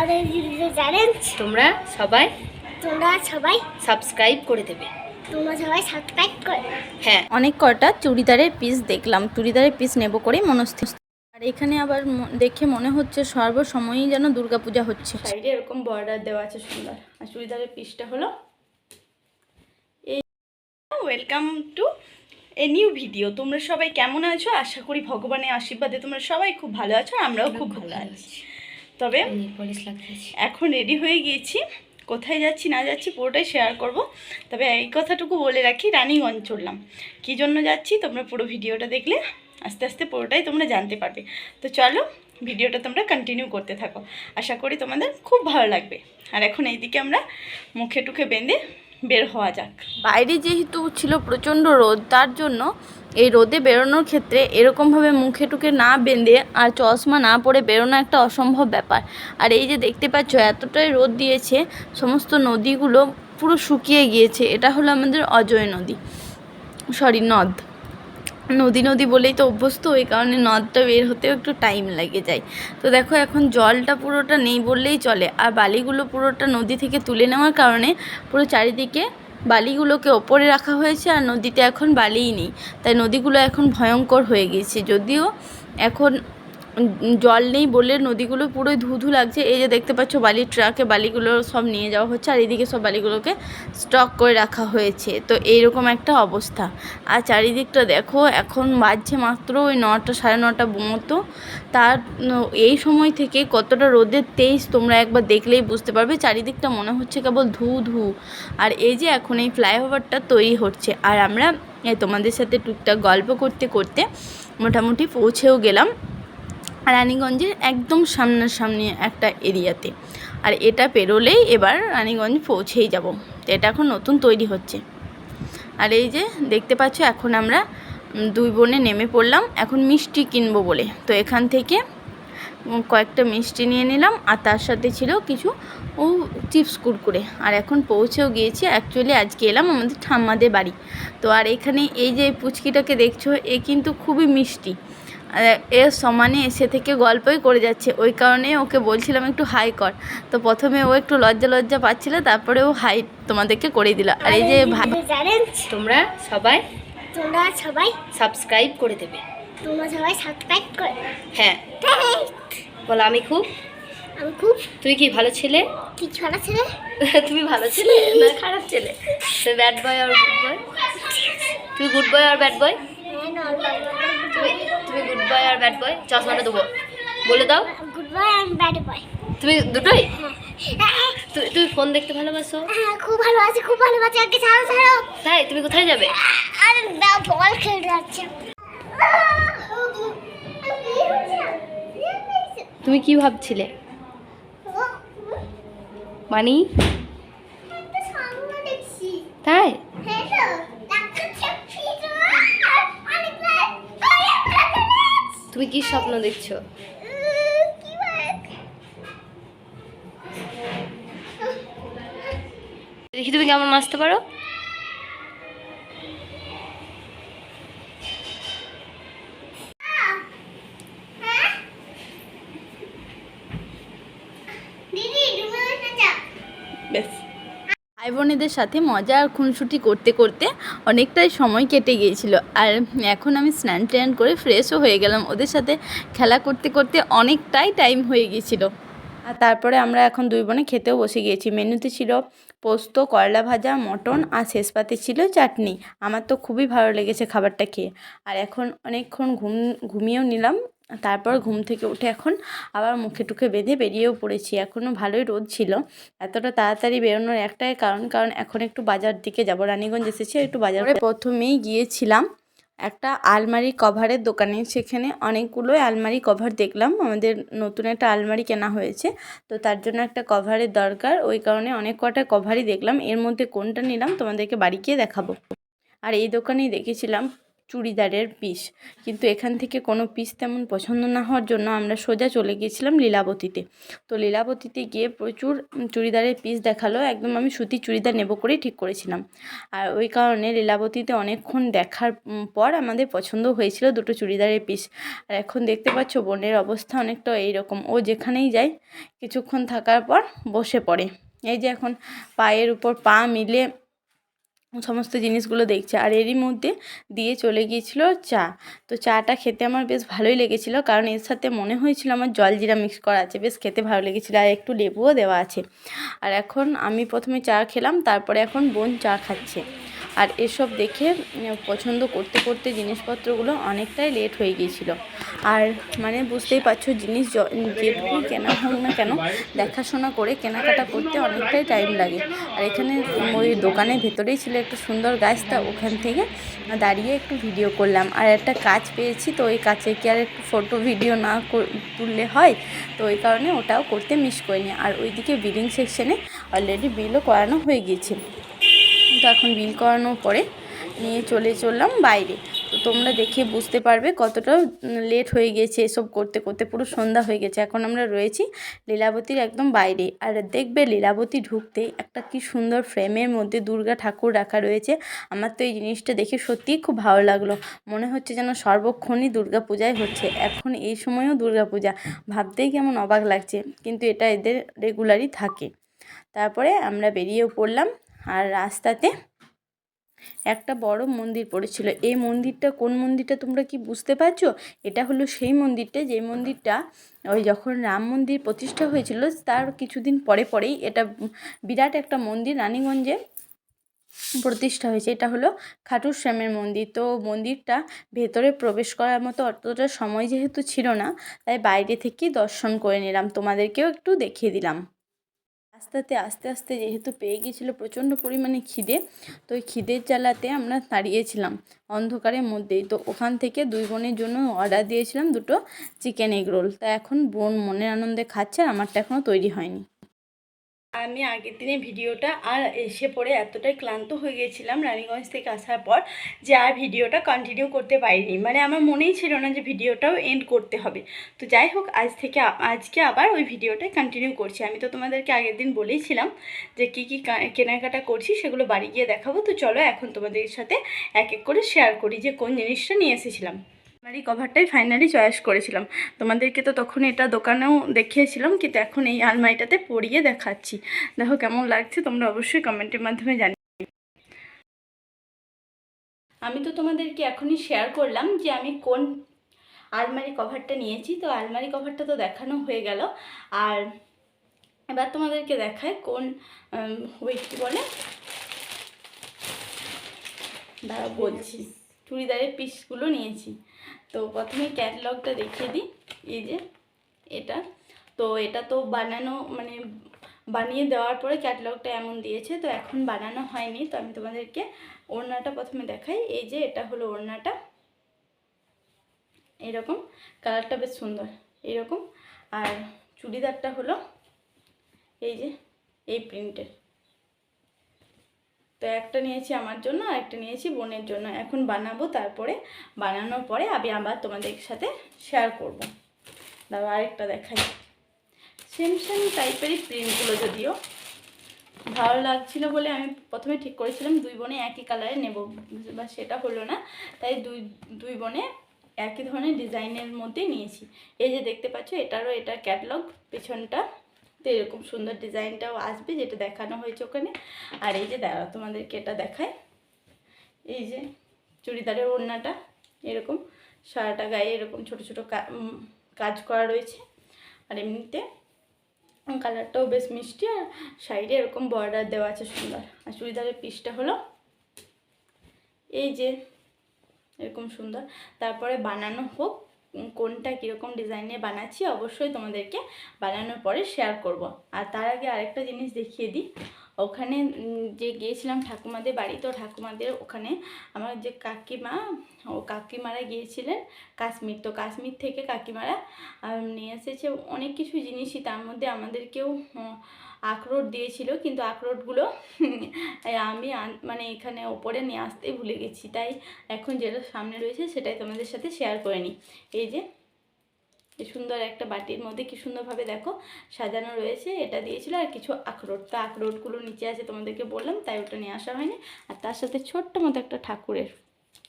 আমাদের ভিডিও জানেন? তোমরা সবাই তোমরা সবাই সাবস্ক্রাইব করে দেবে। তোমরা সবাই সাবস্ক্রাইব করে হ্যাঁ। অনেক কটা চুড়িদারের পিস দেখলাম। চুড়িদারের পিস নেব করে মনস্থির। আর এখানে আবার দেখে মনে হচ্ছে সর্বসময়ই যেন দুর্গাপূজা হচ্ছে। সাইডে এরকম বর্ডার দেওয়া আছে সুন্দর। আর চুড়িদারের পিসটা হলো এই welcome to a new video তোমরা সবাই কেমন আছো? আশা করি ভগবানের আশীর্বাদে তোমরা সবাই খুব ভালো আছো আমরাও খুব ভালো আছি। তবে এখন রেডি হয়ে গিয়েছি। কোথায় যাচ্ছি না যাচ্ছি পুরোটাই শেয়ার করব। তবে এই কথাটুকু বলে রাখি রানিগঞ্জ চললাম। কী জন্য যাচ্ছি তোমরা পুরো ভিডিওটা দেখলে আস্তে আস্তে পুরোটাই তোমরা জানতে পারবে। তো চলো ভিডিওটা তোমরা কন্টিনিউ করতে থাকো। আশা করি তোমাদের খুব ভালো লাগবে। আর এখন এইদিকে আমরা মুখে টুখে বেঁধে বের হওয়া যাক। বাইরে যেহেতু ছিল প্রচণ্ড রোদ তার জন্য এই রোদে বেরোনোর ক্ষেত্রে এরকমভাবে মুখে টুকে না বেঁধে আর চশমা না পরে বেরোনো একটা অসম্ভব ব্যাপার। আর এই যে দেখতে পাচ্ছ, এতটাই রোদ দিয়েছে, সমস্ত নদীগুলো পুরো শুকিয়ে গিয়েছে। এটা হলো আমাদের অজয় নদী। সরি নদ। নদী নদী বলেই তো অভ্যস্ত, ওই কারণে নদটা বের হতেও একটু টাইম লেগে যায়। তো দেখো, এখন জলটা পুরোটা নেই বললেই চলে। আর বালিগুলো পুরোটা নদী থেকে তুলে নেওয়ার কারণে পুরো চারিদিকে বালিগুলোকে ওপরে রাখা হয়েছে আর নদীতে এখন বালিই নেই। তাই নদীগুলো এখন ভয়ঙ্কর হয়ে গিয়েছে। যদিও এখন জল নেই বললে নদীগুলো পুরোই ধু ধু লাগছে। এই যে দেখতে পাচ্ছ বালির ট্রাকে বালিগুলো সব নিয়ে যাওয়া হচ্ছে, আর এদিকে সব বালিগুলোকে স্টক করে রাখা হয়েছে। তো এইরকম একটা অবস্থা। আর চারিদিকটা দেখো, এখন বাজছে মাত্র ওই নটা, সাড়ে নটা মতো। তার এই সময় থেকে কতটা রোদের তেজ তোমরা একবার দেখলেই বুঝতে পারবে, চারিদিকটা মনে হচ্ছে কেবল ধু ধু আর এই যে এখন এই ফ্লাইওভারটা তৈরি হচ্ছে, আর আমরা তোমাদের সাথে টুকটাক গল্প করতে করতে মোটামুটি পৌঁছেও গেলাম। রানীগঞ্জের একদম সামনাসামনি একটা এরিয়াতে। আর এটা পেরোলেই এবার রানীগঞ্জ পৌঁছেই যাব। তো এটা এখন নতুন তৈরি হচ্ছে। আর এই যে দেখতে পাচ্ছ, এখন আমরা দুই বোনে নেমে পড়লাম। এখন মিষ্টি কিনবো বলে। তো এখান থেকে কয়েকটা মিষ্টি নিয়ে নিলাম। আর তার সাথে ছিল কিছু, ও চিপস কুরকুরে। আর এখন পৌঁছেও গিয়েছি। অ্যাকচুয়ালি আজকে এলাম আমাদের ঠাম্মাদের বাড়ি। তো আর এখানে এই যে পুচকিটাকে দেখছ, এ কিন্তু খুবই মিষ্টি। এর সমানে এসে থেকে গল্পই করে যাচ্ছে। ওই কারণে ওকে বলছিলাম একটু হাই কর। তো প্রথমে ও একটু লজ্জা লজ্জা পাচ্ছিল তারপরে ও হাই তোমাদেরকে করে দিল। আর এই যে জানেন তোমরা সবাই তোমরা সবাই সাবস্ক্রাইব করে দেবে। তোমরা সবাই সাবস্ক্রাইব করে হ্যাঁ। বলো আমি খুব আমি খুব তুই কি ভালো ছেলে? কিছু ভালো ছেলে? তুমি ভালো ছেলে? না খারাপ ছেলে। তুই ব্যাড বয় আর গুড বয় তুই গুড বয় আর ব্যাড বয় তুমি তুমি গুড বয় আর ব্যাড বয় চশমাটা দেবো। বলে দাও। Good boy and bad boy তুমি দুটোই? হ্যাঁ। তুমি তুমি ফোন দেখতে ভালোবাসো? হ্যাঁ, খুব ভালো আছে খুব ভালো আছে আগে ছাড়ো ছাড়ো। তাই? তুমি কোথায় যাবে? আর দাও বল খেলতে যাচ্ছে। তুমি কি ভাবছিলে? মানি? তুমি কি স্বপ্ন দেখছ? দেখি তুমি কেমন নাচতে পারো? ভাই বোনেদের সাথে মজা আর খুনসুটি করতে করতে অনেকটাই সময় কেটে গিয়েছিল। আর এখন আমি স্নান ট্যান করে ফ্রেশও হয়ে গেলাম। ওদের সাথে খেলা করতে করতে অনেকটাই টাইম হয়ে গিয়েছিল। আর তারপরে আমরা এখন দুই বোনে খেতেও বসে গিয়েছি। মেনুতে ছিল পোস্ত, করলা ভাজা, মটন আর শেষ পাতে ছিল চাটনি। আমার তো খুবই ভালো লেগেছে খাবারটা খেয়ে। আর এখন অনেকক্ষণ ঘুম ঘুমিয়েও নিলাম। তারপর ঘুম থেকে উঠে এখন আবার মুখে টুখে বেঁধে বেরিয়েও পড়েছি। এখনও ভালোই রোদ ছিল। এতটা তাড়াতাড়ি বেরোনোর একটাই কারণ কারণ এখন একটু বাজার দিকে যাব। রানীগঞ্জ এসেছি একটু বাজার প্রথমেই গিয়েছিলাম একটা আলমারি কভারের দোকানে। সেখানে অনেকগুলোই আলমারি কভার দেখলাম। আমাদের নতুন একটা আলমারি কেনা হয়েছে। তো তার জন্য একটা কভারের দরকার। ওই কারণে অনেক কটা কভারই দেখলাম। এর মধ্যে কোনটা নিলাম তোমাদেরকে বাড়ি গিয়ে দেখাবো। আর এই দোকানেই দেখেছিলাম চুড়িদারের পিস। কিন্তু এখান থেকে কোনো পিস তেমন পছন্দ না হওয়ার জন্য আমরা সোজা চলে গিয়েছিলাম লীলাবতীতে। তো লীলাবতীতে গিয়ে প্রচুর চুড়িদারের পিস দেখাল, একদম আমি সুতির চুড়িদার নেব করেই ঠিক করেছিলাম। আর ওই কারণে লীলাবতীতে অনেকক্ষণ দেখার পর আমাদের পছন্দ হয়েছিল দুটো চুড়িদারের পিস। আর এখন দেখতে পাচ্ছ বোনের অবস্থা অনেকটা এইরকম। ও যেখানেই যায়, কিছুক্ষণ থাকার পর বসে পড়ে। এই যে এখন পায়ের উপর পা মিলে সমস্ত জিনিসগুলো দেখছে। আর এরই মধ্যে দিয়ে চলে গিয়েছিল চা। তো চাটা খেতে আমার বেশ ভালোই লেগেছিল, কারণ এর সাথে মনে হয়েছিল আমার জল জিরা মিক্স করা আছে। বেশ খেতে ভালো লেগেছিলো আর একটু লেবুও দেওয়া আছে। আর এখন আমি প্রথমে চা খেলাম, তারপরে এখন বোন চা খাচ্ছে। আর এসব দেখে পছন্দ করতে করতে জিনিসপত্রগুলো অনেকটাই লেট হয়ে গিয়েছিল। আর মানে বুঝতেই পারছ, জিনিস য- যেটুকুই কেনা হোক না কেন, দেখাশোনা করে কেনাকাটা করতে অনেকটাই টাইম লাগে। আর এখানে ওই দোকানের ভেতরেই ছিল একটা সুন্দর গাছ, তা ওখান থেকে দাঁড়িয়ে একটু ভিডিও করলাম। আর একটা কাজ পেয়েছি, তো ওই কাছে কি আর একটু ফটো ভিডিও না তুললে হয়? তো ওই কারণে ওটাও করতে মিস করিনি। আর ওইদিকে বিলিং সেকশনে অলরেডি বিলও করানো হয়ে গিয়েছে। তো এখন বিল করানোর পরে নিয়ে চলে চললাম বাইরে। তো তোমরা দেখে বুঝতে পারবে কতটা লেট হয়ে গেছে এসব করতে করতে, পুরো সন্ধ্যা হয়ে গেছে। এখন আমরা রয়েছি লীলাবতীর একদম বাইরে। আর দেখবে লীলাবতী ঢুকতেই একটা কি সুন্দর ফ্রেমের মধ্যে দুর্গা ঠাকুর রাখা রয়েছে। আমার তো এই জিনিসটা দেখে সত্যিই খুব ভালো লাগল। মনে হচ্ছে যেন সর্বক্ষণই দুর্গা পূজাই হচ্ছে। এখন এই সময়ও দুর্গা পূজা ভাবতেই কেমন অবাক লাগছে। কিন্তু এটা এদের রেগুলারই থাকে। তারপরে আমরা বেরিয়েও পড়লাম। আর রাস্তাতে একটা বড় মন্দির পড়েছিল। এই মন্দিরটা কোন মন্দিরটা তোমরা কি বুঝতে পারছ? এটা হলো সেই মন্দিরটা, যে মন্দিরটা ওই যখন রাম মন্দির প্রতিষ্ঠা হয়েছিল, তার কিছুদিন পরে পরেই এটা বিরাট একটা মন্দির রানীগঞ্জে প্রতিষ্ঠা হয়েছে। এটা হলো খাটুর শ্যামের মন্দির। তো মন্দিরটা ভেতরে প্রবেশ করার মতো অতটা সময় যেহেতু ছিল না, তাই বাইরে থেকেই দর্শন করে নিলাম। তোমাদেরকেও একটু দেখিয়ে দিলাম। রাস্তাতে আস্তে আস্তে যেহেতু পেয়ে গিয়েছিল প্রচণ্ড পরিমাণে খিদে, তো ওই খিদের জ্বালাতে আমরা দাঁড়িয়েছিলাম অন্ধকারের মধ্যেই। তো ওখান থেকে দুই বোনের জন্য অর্ডার দিয়েছিলাম দুটো চিকেন এগ রোল তা এখন বোন মনের আনন্দে খাচ্ছে আর আমারটা এখনও তৈরি হয়নি। আমি আগের দিনে ভিডিওটা আর এসে পড়ে এতটাই ক্লান্ত হয়ে গেছিলাম রানীগঞ্জ থেকে আসার পর যে আর ভিডিওটা কন্টিনিউ করতে পারিনি। মানে আমার মনেই ছিল না যে ভিডিওটাও এন্ড করতে হবে। তো যাই হোক, আজ থেকে আজকে আবার ওই ভিডিওটাই কন্টিনিউ করছি। আমি তো তোমাদেরকে আগের দিন বলেইছিলাম যে কী কা- কেনাকাটা করছি সেগুলো বাড়ি গিয়ে দেখাবো। তো চলো এখন তোমাদের সাথে এক এক করে শেয়ার করি যে কোন জিনিসটা নিয়ে এসেছিলাম। আলমারি কভারটাই ফাইনালি চয়েস করেছিলাম। তোমাদেরকে তো তখন এটা দোকানেও দেখিয়েছিলাম, কিন্তু এখন এই আলমারিটাতে পরিয়ে দেখাচ্ছি। দেখো কেমন লাগছে, তোমরা অবশ্যই কমেন্টের মাধ্যমে জানি আমি তো তোমাদেরকে এখনই শেয়ার করলাম যে আমি কোন আলমারি কভারটা নিয়েছি। তো আলমারি কভারটা তো দেখানো হয়ে গেল। আর এবার তোমাদেরকে দেখায় কোন ওয়েট কী বলে? দাঁড়া বলছি। চুড়িদারের পিসগুলো নিয়েছি। তো প্রথমে ক্যাটলগটা দেখিয়ে দিই। এই যে, এটা। তো এটা তো বানানো মানে বানিয়ে দেওয়ার পরে ক্যাটলগটা এমন দিয়েছে, তো এখন বানানো হয়নি। তো আমি তোমাদেরকে ওড়নাটা প্রথমে দেখাই। এই যে, এটা হলো ওড়নাটা। এরকম। কালারটা বেশ সুন্দর। এরকম। আর চুড়িদারটা হলো এই যে, এই প্রিন্টের তো একটা নিয়েছি আমার জন্য আর একটা নিয়েছি বোনের জন্য। এখন বানাবো, তারপরে বানানোর পরে আমি আবার তোমাদের সাথে শেয়ার করব। দাও আরেকটা দেখাই। সেম সেম টাইপেরই প্রিন্টগুলো যদিও। ভালো লাগছিল বলে আমি প্রথমে ঠিক করেছিলাম, দুই বোনে একই কালারে নেব, বা সেটা হলো না। তাই দুই দুই বোনে একই ধরনের ডিজাইনের মধ্যে নিয়েছি। এই যে দেখতে পাচ্ছ, এটারও এটা ক্যাটলগ পেছনটা তো এরকম সুন্দর ডিজাইনটাও আসবে যেটা দেখানো হয়েছে ওখানে। আর এই যে দাঁড়াও, তোমাদেরকে এটা দেখায় এই যে চুড়িদারের ওড়নাটা, এরকম সারাটা গায়ে এরকম ছোট ছোট কাজ করা রয়েছে। আর এমনিতে কালারটাও বেশ মিষ্টি আর সাইডে এরকম বর্ডার দেওয়া আছে সুন্দর। আর চুড়িদারের পিসটা হলো এই যে এরকম সুন্দর। তারপরে বানানো হোক কোনটা কীরকম ডিজাইনে বানাচ্ছি, অবশ্যই তোমাদেরকে বানানোর পরে শেয়ার করব। আর তার আগে আরেকটা জিনিস দেখিয়ে দিই। ওখানে যে গিয়েছিলাম ঠাকুমাদের বাড়ি, তো ঠাকুমাদের ওখানে আমার যে কাকিমা, ও কাকিমারা গিয়েছিলেন কাশ্মীর। তো কাশ্মীর থেকে কাকিমারা নিয়ে এসেছে অনেক কিছু জিনিসই। তার মধ্যে আমাদেরকেও আখরোট দিয়েছিল, কিন্তু আখরোটগুলো আমি মানে এখানে ওপরে নিয়ে আসতেই ভুলে গেছি। তাই এখন যেটা সামনে রয়েছে, সেটাই তোমাদের সাথে শেয়ার করে নিই। এই যে কি সুন্দর একটা বাটির মধ্যে কি সুন্দরভাবে দেখো সাজানো রয়েছে। এটা দিয়েছিল আর কিছু আখরোট। তো আখরোটগুলো নিচে আছে তোমাদেরকে বললাম, তাই ওটা নিয়ে আসা হয়নি। আর তার সাথে ছোট্ট মতো একটা ঠাকুরের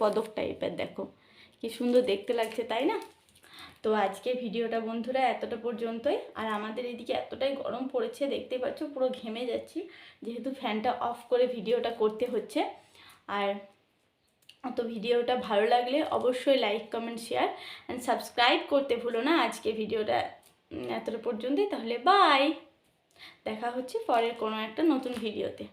পদক টাইপের দেখো। কি সুন্দর দেখতে লাগছে, তাই না? তো আজকে ভিডিওটা বন্ধুরা এতটা পর্যন্তই। আর আমাদের এদিকে এতটাই গরম পড়েছে দেখতেই পাচ্ছ পুরো ঘেমে যাচ্ছি, যেহেতু ফ্যানটা অফ করে ভিডিওটা করতে হচ্ছে। আর তো ভিডিওটা ভালো লাগলে অবশ্যই like comment share and subscribe করতে ভুলো না। আজকে ভিডিওটা এতটা পর্যন্তই। তাহলে বাই দেখা হচ্ছে পরের কোনো একটা নতুন ভিডিওতে।